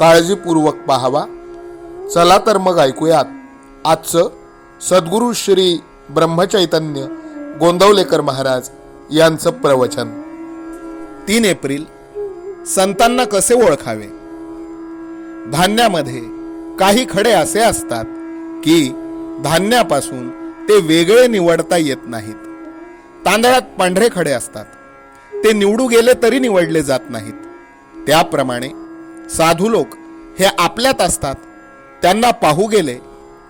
काळजीपूर्वक पाहावा. चला तर मग ऐकूयात. आजचं सद्गुरू श्री ब्रह्मचैतन्य गोंदवलेकर महाराज यांचं प्रवचन. तीन एप्रिल संतांना कसे ओळखावे? धान्यामध्ये काही खडे असे असतात की धान्यापासून ते वेगळे निवडता येत नाहीत. तांदळात पांढरे खडे असतात. ते निवडू गेले तरी निवडले जात नाहीत. त्याप्रमाणे साधू लोक हे आपल्यात असतात. त्यांना पाहू गेले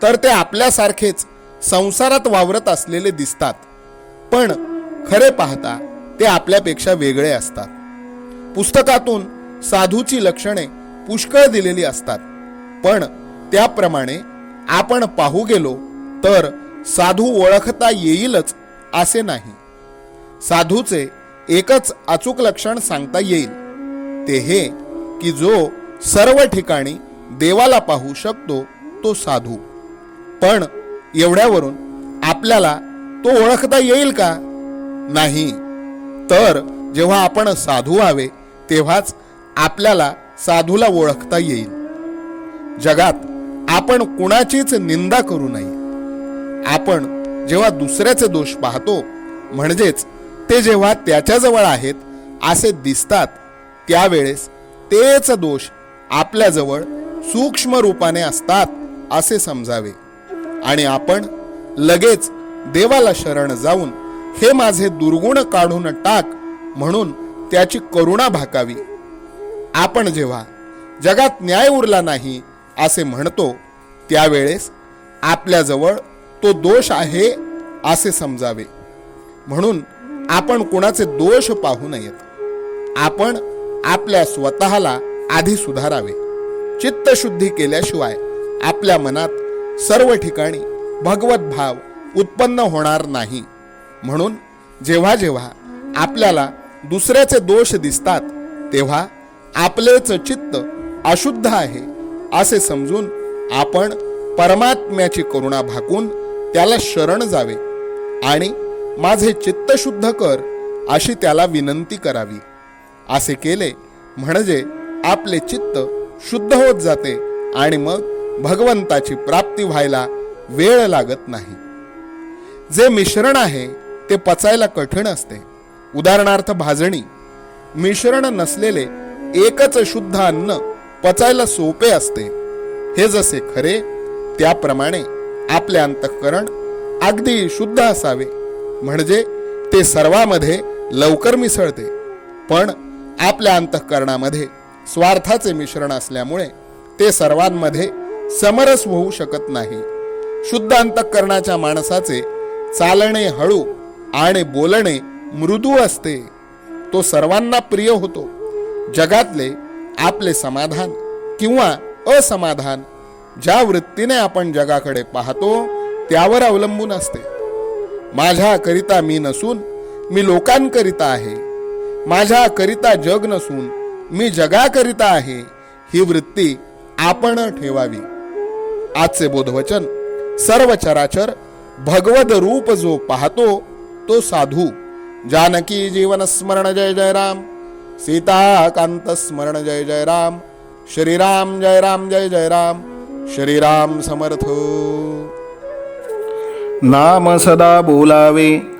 तर ते आपल्यासारखेच संसारात वावरत असलेले दिसतात. पण खरे पाहता ते आपल्यापेक्षा वेगळे असतात. पुस्तकातून साधूची लक्षणे पुष्कळ दिलेली असतात. पण त्याप्रमाणे आपण पाहू गेलो तर साधू ओळखता येईलच असे नाही. साधूचे एकच अचूक लक्षण सांगता येईल. ते हे की जो सर्व ठिकाणी देवाला पाहू शकतो तो साधू. पण एवढ्यावरून आपल्याला तो ओळखता येईल का? नाही. तर जेव्हा आपण साधू व्हावे तेव्हाच आपल्याला साधूला ओळखता येईल. जगात आपण कुणाचीच निंदा करू नये. आपण जेव्हा दुसऱ्याचे दोष पाहतो म्हणजेच ते जेव्हा त्याच्याजवळ आहेत असे दिसतात त्यावेळेस तेच दोष आपल्याजवळ सूक्ष्म रूपाने असतात असे समजावे. आणि आपण लगेच देवाला शरण जाऊन हे माझे दुर्गुण काढून टाक म्हणून त्याची करुणा भाकावी. आपण जेव्हा जगात न्याय उरला नाही असे म्हणतो त्यावेळेस आपल्याजवळ तो दोष आहे असे समजावे. म्हणून आपण कुणाचे दोष पाहू नयेत. आपण आपल्या स्वतःला आधी सुधारावे. चित्तशुद्धी केल्याशिवाय आपल्या मनात सर्व ठिकाणी भगवत भाव उत्पन्न होणार नाही. म्हणून जेव्हा जेव्हा आपल्याला दुसऱ्याचे दोष दिसतात तेव्हा आपलेच चित्त अशुद्ध आहे असे समजून आपण परमात्म्याची करुणा भाकून त्याला शरण जावे आणि माझे चित्त शुद्ध कर अशी त्याला विनंती करावी. असे केले म्हणजे आपले चित्त शुद्ध होत जाते आणि मग भगवंताची प्राप्ती व्हायला वेळ लागत नाही. जे मिश्रण आहे ते पचायला कठीण असते. उदाहरणार्थ भाजणी. मिश्रण नसलेले एकच शुद्ध अन्न पचायला सोपे असते. हे जसे खरे त्याप्रमाणे आपले अंतःकरण अगदी शुद्ध असावे. म्हणजे ते सर्वामध्ये लवकर मिसळते. पण आपल्या अंतःकरणामध्ये स्वार्थाचे मिश्रण असल्यामुळे ते सर्वांमध्ये समरस होऊ शकत नाही. शुद्ध अंतःकरणाच्या माणसाचे चालणे हळू आणि बोलणे मृदू असते. तो सर्वांना प्रिय होतो. जगातले आपले समाधान किंवा असमाधान ज्या वृत्तीने आपण जगाकडे पाहतो त्यावर अवलंबून असते. माझ्याकरिता मी नसून मी लोकांकरिता आहे. माझ्याकरिता जग नसून मी जगाकरिता आहे ही वृत्ती आपण ठेवावी. आजचे बोधवचन सर्व चराचर भगवद रूप जो पाहतो तो साधू. जानकी जीवन स्मरण जय जय राम. सीताकांत स्मरण जय जय राम. श्रीराम जय राम जय जय राम. श्रीराम समर्थ. नाम सदा बोलावे.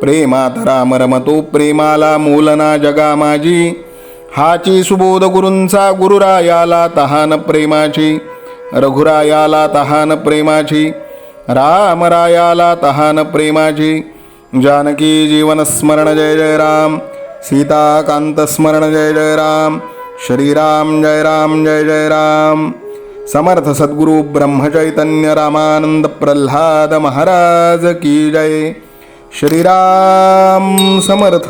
प्रेमात राम रमतो प्रेमाला मोलना जगा माझी. हाची सुबोध गुरूंचा गुरुरायाला तहान प्रेमाची. रघुरायाला तहान प्रेमाची. रामरायाला तहान प्रेमाची. जानकी जीवन स्मरण जय जय राम. सीताकांत स्मरण जय जय राम. श्रीराम जय राम जय जय राम. समर्थ सद्गुरु ब्रह्मचैतन्य रामानंद प्रल्हाद महाराज की जय. श्रीराम समर्थ।